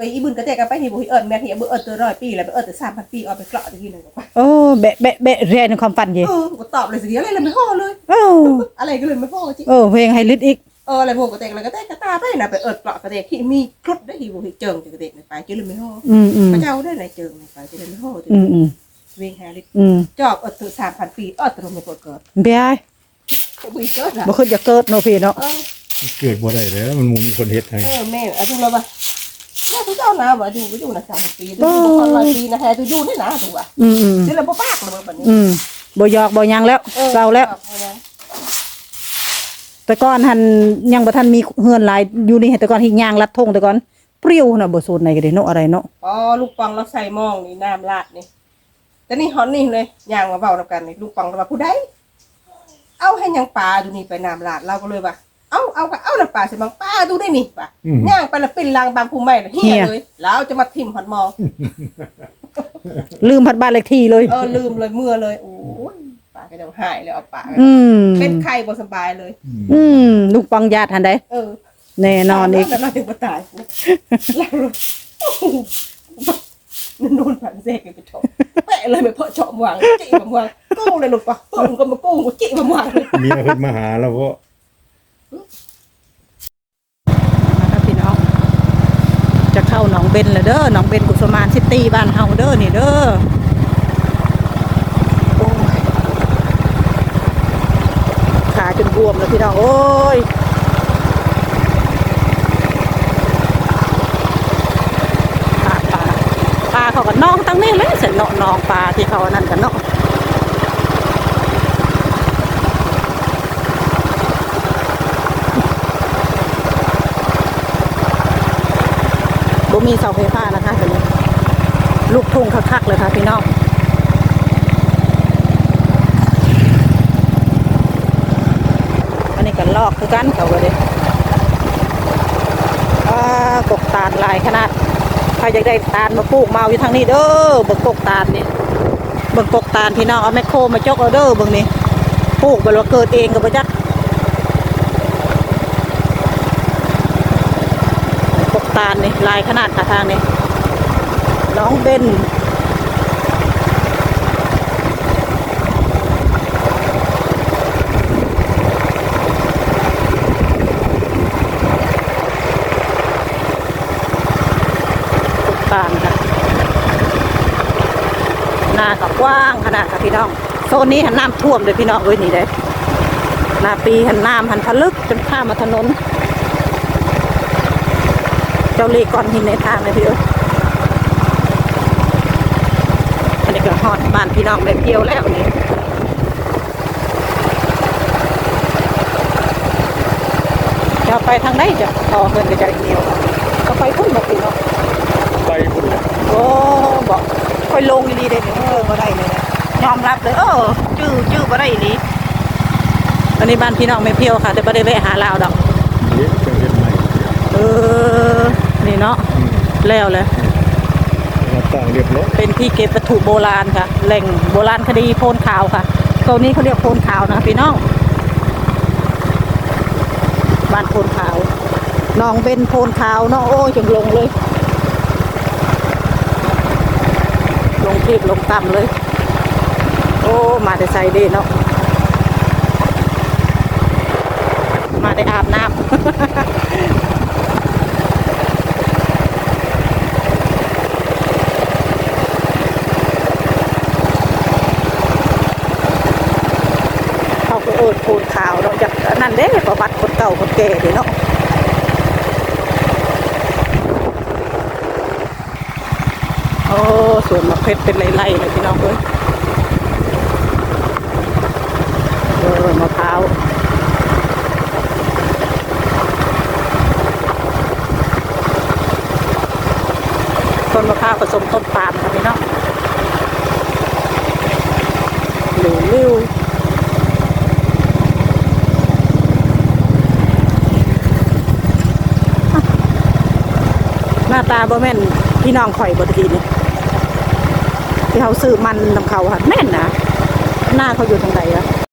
ไปอีบุญกระเตกกันไปที่บุเอิญแม่ที่บุเอิญตัวร้อยปีแล้วไปเอิญตัวสามพันปีเอาไปเกาะตะกี้หนึ่งบอกว่าโอ้แบะแบะแบะเรียนในความฝันเย่เออกูตอบเลยสิเดียวอะไรเลยไม่พอเลยโอ้อะไรก็เลยไม่พอจริงโอ้เพลงให้ลิดอีกเอออะไรพวกกระเตกอะไรกระเตกกระตาไปนะไปเอิญเกาะกระเตกที่มีครุฑได้ที่บุเจิงกระเตกไปเจอเลยไม่พออืมอืมพระเจ้าได้ไหนเจิงไปเจอเลยไม่พออืมอืมเวงแฮร์ริอืมจอบเอิญตัวสามพันปีเอิญตัวไม่กดเกิดเบียร์บุยเกิดนะบ่ขึ้นจะเกิดเนาะพี่เนาะเออเกิดบ่ได้แล้วมันบ่มีคนเฮ็ดให้เออแม่เอาดูแล้วป่ะแม่ทุ กเจ้านะว่าอยู่ก็อยู่นะสามปีดูดูคนร้อยปีนะแฮร์ตัวอยู่นี่นะถูกป่ะอืมอืมซื้อแล้วบ่ปากเลยแบบนี้อืมบ่หยอกบ่หยังแล้วเศร้าแล้ว แต่ก่อนหันยังบ่ทันมีเฮือนหลายอยู่นี่แต่ก่อนหิยางลัดทงแต่ก่อนเปรี้ยวน่ะบ่สูตรไหนก็ได้เนาะอะไรเนาะอ๋อลูกปังเราใส่หมองนี่น้ำลาดนี่แต่นี่ฮอนนี่เลยย่างมาเบาแล้วกันนี่ลูกปังเราว่าผู้ใดเอาให้ยังปลาดูนี่ไปน้ำลาดเราก็เลยว่า เอาเอาก็เอาละปลาใส่บังปลาดูได้นี่ป่ะอืม ย่างไปละเป็นลางบางภูมิใหม่ละเฮียเลยแล้วจะมาทิ่มหอนมอง ลืมพัดบ้านเลขที่เลย เออลืมเลยเมื่อเลยโอ้ยปลาก็เดี๋ยวหายเลยเอาปลาอืมเป็นไข่บ่สบายเลย อืมลูกปังญาติหันใดเออแน่นอนอีก แล้วเราถึงมาตายแล้วนั่นโดนผันเสกไปชมแปะเลยไปเพาะเจาะหวังจิบหวังกู้เลยลูกปะกู้ก็มากู้กูจิบหวังเมียเพิ่นมาหาแล้วก็นะครับพี่น้อง จะ เข้าหนองเบนล้วเด้อหนองเบนกุสมานซิตี้บ้านเฮาเด้อนี่เด้อโอ้ยขาจนบวมแล้วพี่น้องโอ้ยปลาปลาปลาเขาก็นองตั้งนี่เลยเสร็จเนาะนองปลาที่เขานั่นกันเนาะ บ่มีเสาไฟฟ้านะคะตอนนี้ลูกทุ่งคักๆเลยค่ะพี่น้องอันนี้กันลอกคือกันเขาเลยกกตาลหลายขนาดใครอยากได้ตาลมาปลูกมาเอาอยู่ทางนี้เด้อเบิ่งกกตาลนี่เบิ่งกกตาลพี่น้องเอาแมคโครมาจกเอาเด้อเบิ่งนี่ปลูกบ่ว่าเกิดเองก็บ่จักก ตาลนี่ลายขนาดค่ะทางนี้น้องเบนกกตาลค่ะหน้าก็กว้างขนาดค่ะพี่น้องโซนนี้หันน้ำท่วมเลยพี่น้องเอ้ยนี่เด้หนาปีหันน้ำหันทะลึกจนข้ามมาถนน เจ้าเล่ก้อนหินในทางเลยพี่เอ้ยอันนี้ก็ฮอดบ้านพี่น้องแบบเดียวแล้วนี่จะไปทางไหนจะต่อเงินก็จะเดียวก็ไปพุ่นบอกพี่น้องไปพุ่นแหละโอ้บอกค่อยลงดีๆเลยเออบ่ได้เลยนะยอมรับเลยเออจื้อจื้อบ่ได้อีหลีอันนี้บ้านพี่น้องไม่เพียวค่ะ แต่บ่ได้แวะหาลาวดอกเฮ็ดจังเฮ็ดใหม่เออ นี่เนาะอืมแล้วเลยเราตั้งเรียบร้อยเป็นที่เก็บวัตถุโบราณค่ะ แหล่งโบราณคดีโพนขาวค่ะตัวนี้เขาเรียกโพนขาวนะคะพี่น้องบ้านโพนขาวน้องเป็นโพนขาวเนาะโอ้ยจังลงเลย ลงทีบลงต่ำเลย โอ้มาแต่ใส่เดเนาะมาได้อาบน้ำ เอิดโพนขาวเนาจากอันนั่นเด้ประวัติคนเก่าคนแก่เด้เนาะโอ้สวนมะเพชรเป็นไร่ๆเลยพี่น้องเอ้ยเออมะพร้าวต้นมะพร้าวผสมต้นปาล์มค่ะพี่น้องหลิวลิ น้าตาบ่แม่นพี่น้องข่อยบ่ตะกี้นี่ที่เขาซื้อมันนำเขาค่ะแม่นนะหน้าเขาอยู่ทางไหนอะ